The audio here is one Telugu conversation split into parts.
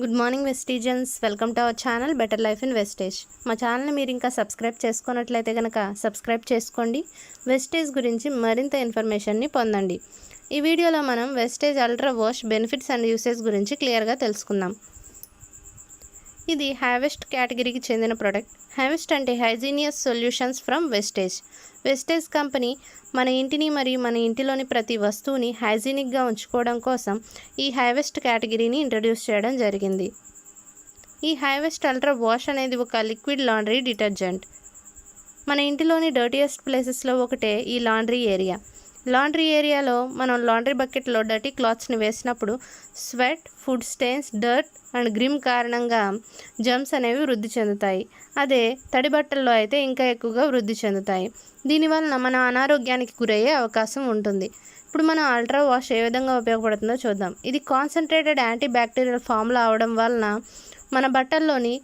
Good morning Vestigians welcome to our channel better life in Vestige. మా ఛానల్ని మీరు ఇంకా సబ్స్క్రైబ్ చేసుకున్నట్లయితే కనుక సబ్స్క్రైబ్ చేసుకోండి. వెస్టేజ్ గురించి మరింత ఇన్ఫర్మేషన్ని పొందండి. ఈ వీడియోలో మనం Vestige ultra wash benefits and usage గురించి క్లియర్గా తెలుసుకుందాం. ఇది హ్యావెస్ట్ కేటగిరీకి చెందిన ప్రోడక్ట్. హ్యావెస్ట్ అంటే hygienious solutions from Vestige. Vestige company మన ఇంటిని మరియు మన ఇంటిలోని ప్రతి వస్తువుని హైజీనిక్గా ఉంచుకోవడం కోసం ఈ హైవెస్ట్ కేటగిరీని ఇంట్రడ్యూస్ చేయడం జరిగింది. ఈ హైవెస్ట్ అల్ట్రా వాష్ అనేది ఒక లిక్విడ్ లాండ్రీ డిటర్జెంట్. మన ఇంటిలోని డర్టీయెస్ట్ ప్లేసెస్లో ఒకటే ఈ లాండ్రీ ఏరియా. లాండ్రీ ఏరియాలో మనం లాండ్రీ బకెట్లో డర్టీ క్లాత్స్ని వేసినప్పుడు sweat food stains dirt and grime కారణంగా జమ్స్ అనేవి వృద్ధి చెందుతాయి. అదే తడి బట్టల్లో అయితే ఇంకా ఎక్కువగా వృద్ధి చెందుతాయి. దీనివలన మన అనారోగ్యానికి గురయ్యే అవకాశం ఉంటుంది. ఇప్పుడు మనం అల్ట్రా వాష్ ఏ విధంగా ఉపయోగపడుతుందో చూద్దాం. ఇది కాన్సన్ట్రేటెడ్ యాంటీ బ్యాక్టీరియల్ ఫామ్లో అవడం వలన మన బట్టల్లోని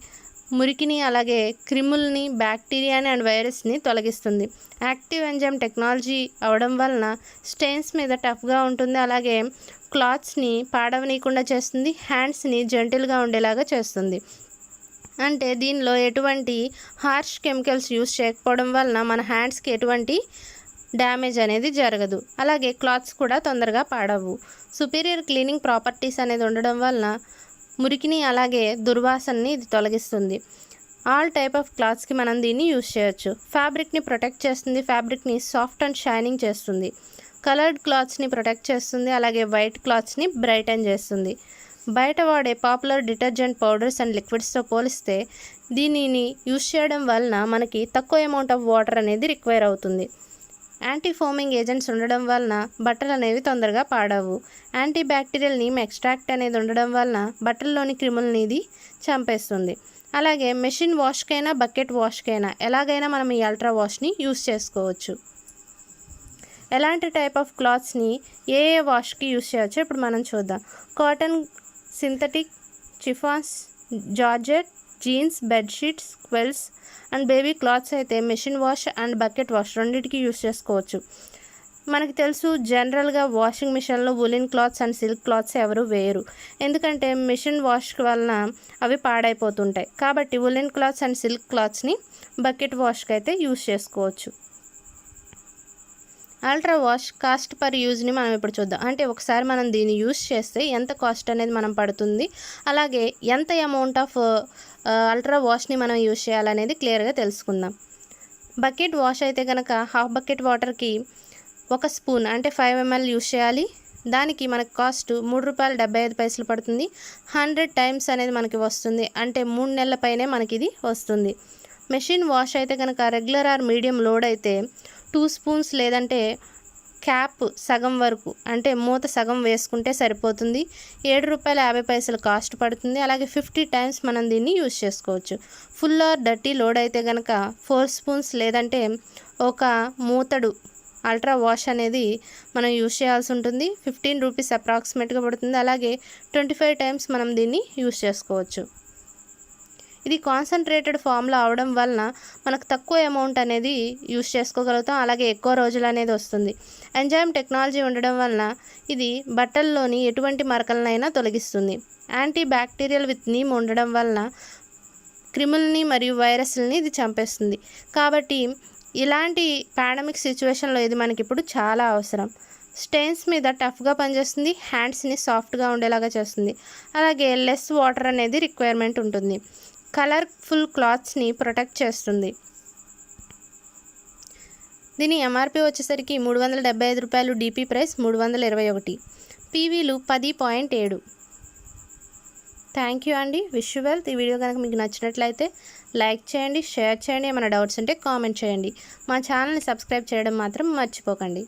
మురికిని అలాగే క్రిముల్ని బ్యాక్టీరియాని అండ్ వైరస్ని తొలగిస్తుంది. యాక్టివ్ ఎంజైమ్ టెక్నాలజీ అవడం వలన స్టెయిన్స్ మీద టఫ్గా ఉంటుంది. అలాగే క్లాత్స్ని పాడవనీయకుండా చేస్తుంది. హ్యాండ్స్ని జెంటిల్గా ఉండేలాగా చేస్తుంది. అంటే దీనిలో ఎటువంటి హార్ష్ కెమికల్స్ యూస్ చేయకపోవడం వలన మన హ్యాండ్స్కి ఎటువంటి డ్యామేజ్ అనేది జరగదు. అలాగే క్లాత్స్ కూడా తొందరగా పాడవు. సుపీరియర్ క్లీనింగ్ ప్రాపర్టీస్ అనేది ఉండడం వలన మురికిని అలాగే దుర్వాసనని ఇది తొలగిస్తుంది. ఆల్ టైప్ ఆఫ్ క్లాత్స్కి మనం దీన్ని యూజ్ చేయొచ్చు. ఫ్యాబ్రిక్ని ప్రొటెక్ట్ చేస్తుంది. ఫ్యాబ్రిక్ని సాఫ్ట్ అండ్ షైనింగ్ చేస్తుంది. కలర్డ్ క్లాత్స్ని ప్రొటెక్ట్ చేస్తుంది. అలాగే వైట్ క్లాత్స్ని బ్రైటన్ చేస్తుంది. బయట వాడే పాపులర్ డిటర్జెంట్ పౌడర్స్ అండ్ లిక్విడ్స్తో పోలిస్తే దీనిని యూస్ చేయడం వలన మనకి తక్కువ అమౌంట్ ఆఫ్ వాటర్ అనేది రిక్వైర్ అవుతుంది. యాంటీ ఫోమింగ్ ఏజెంట్స్ ఉండడం వలన బట్టలు అనేవి తొందరగా పాడవు. యాంటీ బ్యాక్టీరియల్ నీమ్ ఎక్స్ట్రాక్ట్ అనేది ఉండడం వలన బట్టల్లోని క్రిములని ఇది చంపేస్తుంది. అలాగే మెషిన్ వాష్కైనా బకెట్ వాష్కైనా ఎలాగైనా మనం ఈ అల్ట్రా వాష్ని యూస్ చేసుకోవచ్చు. ఎలాంటి టైప్ ఆఫ్ క్లాత్స్ని ఏ ఏ వాష్కి యూస్ చేయొచ్చో ఇప్పుడు మనం చూద్దాం. Cotton synthetic chiffons georgette jeans bedsheets quilts and baby clothes అయితే machine wash and bucket wash రెండింటికి యూస్ చేసుకోవచ్చు. మనకి తెలుసు జనరల్గా వాషింగ్ మిషన్లో woollen clothes and silk clothes ఎవరు వేయరు. ఎందుకంటే మిషన్ వాష్ వలన అవి పాడైపోతుంటాయి. కాబట్టి ఉలిన్ క్లాత్స్ అండ్ సిల్క్ క్లాత్స్ని బకెట్ వాష్కి అయితే యూస్ చేసుకోవచ్చు. అల్ట్రా వాష్ కాస్ట్ పర్ యూజ్ని మనం ఇప్పుడు చూద్దాం. అంటే ఒకసారి మనం దీన్ని యూజ్ చేస్తే ఎంత కాస్ట్ అనేది మనం పడుతుంది? అలాగే ఎంత అమౌంట్ ఆఫ్ అల్ట్రా వాష్ని మనం యూజ్ చేయాలనేది క్లియర్గా తెలుసుకుందాం. బకెట్ వాష్ అయితే కనుక హాఫ్ బకెట్ వాటర్కి ఒక స్పూన్ అంటే ఫైవ్ ఎంఎల్ యూజ్ చేయాలి. దానికి మనకు కాస్ట్ మూడు రూపాయలు డెబ్బై ఐదు పైసలు పడుతుంది. హండ్రెడ్ టైమ్స్ అనేది మనకి వస్తుంది. అంటే మూడు నెలల పైనే మనకి ఇది వస్తుంది. మెషిన్ వాష్ అయితే కనుక రెగ్యులర్ ఆర్ మీడియం లోడ్ అయితే టూ స్పూన్స్ లేదంటే క్యాప్ సగం వరకు అంటే మూత సగం వేసుకుంటే సరిపోతుంది. ఏడు రూపాయల యాభై పైసలు కాస్ట్ పడుతుంది. అలాగే ఫిఫ్టీ టైమ్స్ మనం దీన్ని యూజ్ చేసుకోవచ్చు. ఫుల్ ఆర్ డర్టీ లోడ్ అయితే కనుక ఫోర్ స్పూన్స్ లేదంటే ఒక మూతడు అల్ట్రా వాష్ అనేది మనం యూజ్ చేయాల్సి ఉంటుంది. ఫిఫ్టీన్ రూపీస్ అప్రాక్సిమేట్గా పడుతుంది. అలాగే ట్వంటీ ఫైవ్ టైమ్స్ మనం దీన్ని యూజ్ చేసుకోవచ్చు. ఇది కాన్సన్ట్రేటెడ్ ఫామ్లో అవడం వలన మనకు తక్కువ అమౌంట్ అనేది యూస్ చేసుకోగలుగుతాం. అలాగే ఎక్కువ రోజులు అనేది వస్తుంది. ఎంజైమ్ టెక్నాలజీ ఉండడం వలన ఇది బట్టల్లోని ఎటువంటి మరకలనైనా తొలగిస్తుంది. యాంటీ బ్యాక్టీరియల్ విత్ నీమ్ ఉండడం వలన క్రిములని మరియు వైరస్లని ఇది చంపేస్తుంది. కాబట్టి ఇలాంటి పాండమిక్ సిచ్యువేషన్లో ఇది మనకి ఇప్పుడు చాలా అవసరం. స్టెయిన్స్ మీద టఫ్గా పనిచేస్తుంది. హ్యాండ్స్ని సాఫ్ట్గా ఉండేలాగా చేస్తుంది. అలాగే లెస్ వాటర్ అనేది రిక్వైర్మెంట్ ఉంటుంది. కలర్ఫుల్ క్లాత్స్ని ప్రొటెక్ట్ చేస్తుంది. దీని ఎంఆర్పి వచ్చేసరికి మూడు వందల డెబ్బై ఐదు రూపాయలు డీపీ ప్రైస్ మూడు వందల ఇరవై ఒకటి. పీవీలు పది పాయింట్ ఏడు. థ్యాంక్ యూ అండి. Wish wealth. ఈ వీడియో కనుక మీకు నచ్చినట్లయితే లైక్ చేయండి షేర్ చేయండి. ఏమైనా డౌట్స్ ఉంటే కామెంట్ చేయండి. మా ఛానల్ని సబ్స్క్రైబ్ చేయడం మాత్రం మర్చిపోకండి.